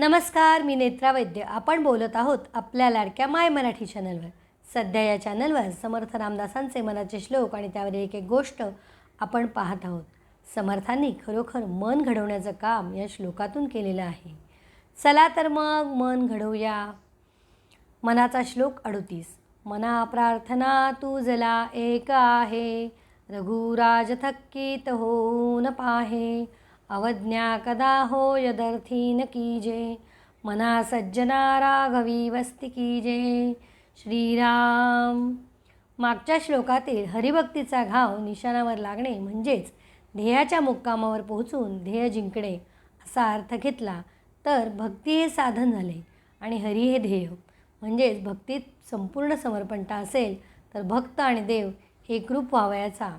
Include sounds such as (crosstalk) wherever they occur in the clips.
नमस्कार मी नेत्रा वैद्य. आपण बोलत आहोत आपल्या लाडक्या माय मराठी चॅनलवर. सध्या या चॅनलवर समर्थ रामदासांचे मनाचे श्लोक आणि त्यावर एक एक गोष्ट आपण पाहत आहोत. समर्थांनी खरोखर मन घडवण्याचं काम या श्लोकातून केलेलं आहे. चला तर मग मन घडवूया. मनाचा श्लोक अडतीस. मना प्रार्थना तुझला एक आहे. रघुराज थक्कीत होऊन पाहे. अवज्ञा कदा हो यदर्थी न कीजे मना सज्जना राघवी वस्ती कीजे श्रीराम. मागच्या श्लोकातील हरिभक्तीचा घाव निशाणावर लागणे म्हणजेच ध्येयाच्या मुक्कामावर पोहोचून ध्येय जिंकणे असा अर्थ घेतला तर भक्ती हे साधन झाले आणि हरी हे ध्येय. म्हणजेच भक्तीत संपूर्ण समर्पणता असेल तर भक्त आणि देव एकरूप व्हावयाचा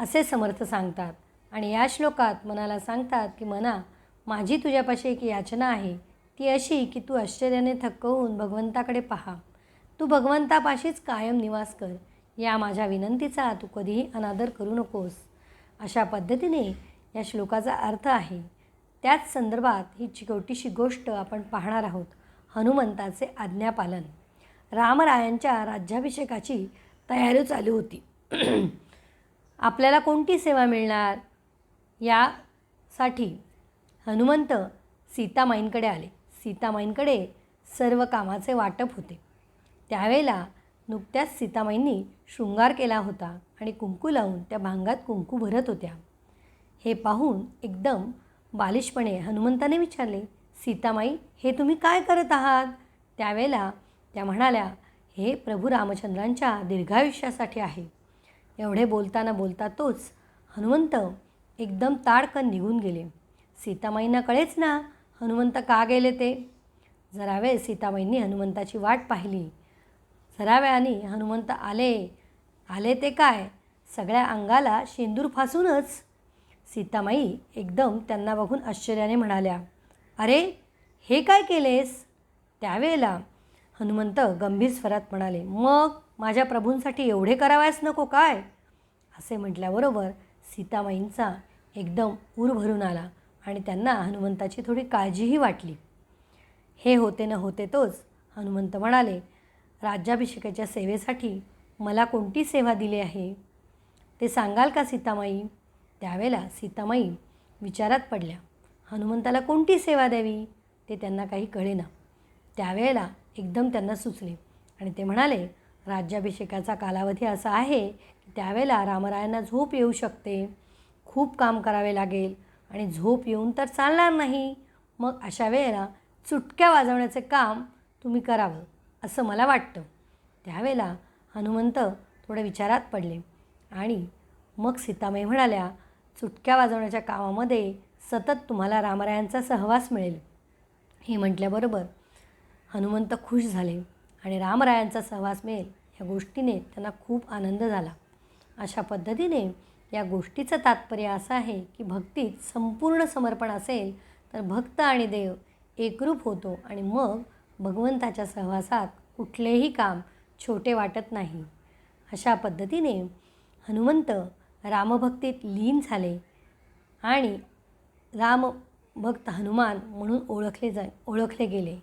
असे समर्थ सांगतात. आणि या श्लोकात मनाला सांगतात की मना माझी तुझ्यापाशी एक याचना आहे. ती अशी की तू आश्चर्याने थक्क होऊन भगवंताकडे पहा. तू भगवंतापाशीच कायम निवास कर. या माझ्या विनंतीचा तू कधीही अनादर करू नकोस. अशा पद्धतीने या श्लोकाचा अर्थ आहे. त्याच संदर्भात ही छोटीशी गोष्ट आपण पाहणार आहोत हनुमंताचे आज्ञापालन. रामरायांच्या राज्याभिषेकाची तयारी चालू होती. (clears throat) आपल्याला कोणती सेवा मिळणार? यासाठी हनुमंत सीतामाईंकडे आले. सीतामाईंकडे सर्व कामाचे वाटप होते. त्यावेळेला नुकत्याच सीतामाईंनी शृंगार केला होता आणि कुंकू लावून त्या भांगात कुंकू भरत होत्या. हे पाहून एकदम बालिशपणे हनुमंताने विचारले सीतामाई हे तुम्ही काय करत आहात? त्यावेळेला त्या म्हणाल्या हे प्रभू रामचंद्रांच्या दीर्घायुष्यासाठी आहे. एवढे बोलताना बोलता तोच हनुमंत एकदम ताडकन निघून गेले. सीतामाईंना कळेच ना हनुमंत का गेले ते. जरा वेळ सीतामाईंनी हनुमंताची वाट पाहिली. जरा वेळाने हनुमंत आले. आले ते काय? सगळ्या अंगाला शेंदूर फासूनच. सीतामाई एकदम त्यांना बघून आश्चर्याने म्हणाल्या अरे हे काय केलेस? त्यावेळेला हनुमंत गंभीर स्वरात म्हणाले मग माझ्या प्रभूंसाठी एवढे करावयास नको काय? असे म्हटल्याबरोबर सीतामाईंचा एकदम ऊर भरून आला आणि त्यांना हनुमंताची थोडी काळजीही वाटली. हे होते न होते तोच हनुमंत म्हणाले राज्याभिषेकाच्या सेवेसाठी मला कोणती सेवा दिली आहे? ते सांगाल का सीतामाई? त्यावेळेला सीतामाई विचारात पडल्या हनुमंताला कोणती सेवा द्यावी? ते त्यांना काही कळेना. त्यावेळेला एकदम त्यांना सुचले आणि ते म्हणाले राज्याभिषेकाचा कालावधी असा आहे त्यावेळेला रामरायांना झोप येऊ शकते. खूप काम करावे लागेल. आणि झोप येऊन तर चालणार नाही. मग अशा वेळेला चुटक्या वाजवण्याचे काम तुम्ही करावं असं मला वाटतं. त्यावेळेला हनुमंत थोडे विचारात पडले. आणि मग सीतामाई म्हणाल्या चुटक्या वाजवण्याच्या कामामध्ये सतत तुम्हाला रामरायांचा सहवास मिळेल. हे म्हटल्याबरोबर हनुमंत खुश झाले आणि रामरायांचा सहवास मिळेल या गोष्टीने त्यांना खूप आनंद झाला. अशा पद्धतीने या गोष्टीचं तात्पर्य असं आहे की भक्तीत संपूर्ण समर्पण असेल तर भक्त आणि देव एकरूप होतो आणि मग भगवंताच्या सहवासात कुठलेही काम छोटे वाटत नाही. अशा पद्धतीने हनुमंत रामभक्तीत लीन झाले आणि रामभक्त हनुमान म्हणून ओळखले जा ओळखले गेले.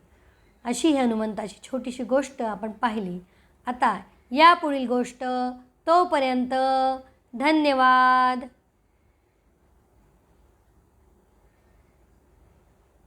अशी ही हनुमंताची छोटीशी गोष्ट आपण पाहिली. आता या पुढील गोष्ट तोपर्यंत धन्यवाद.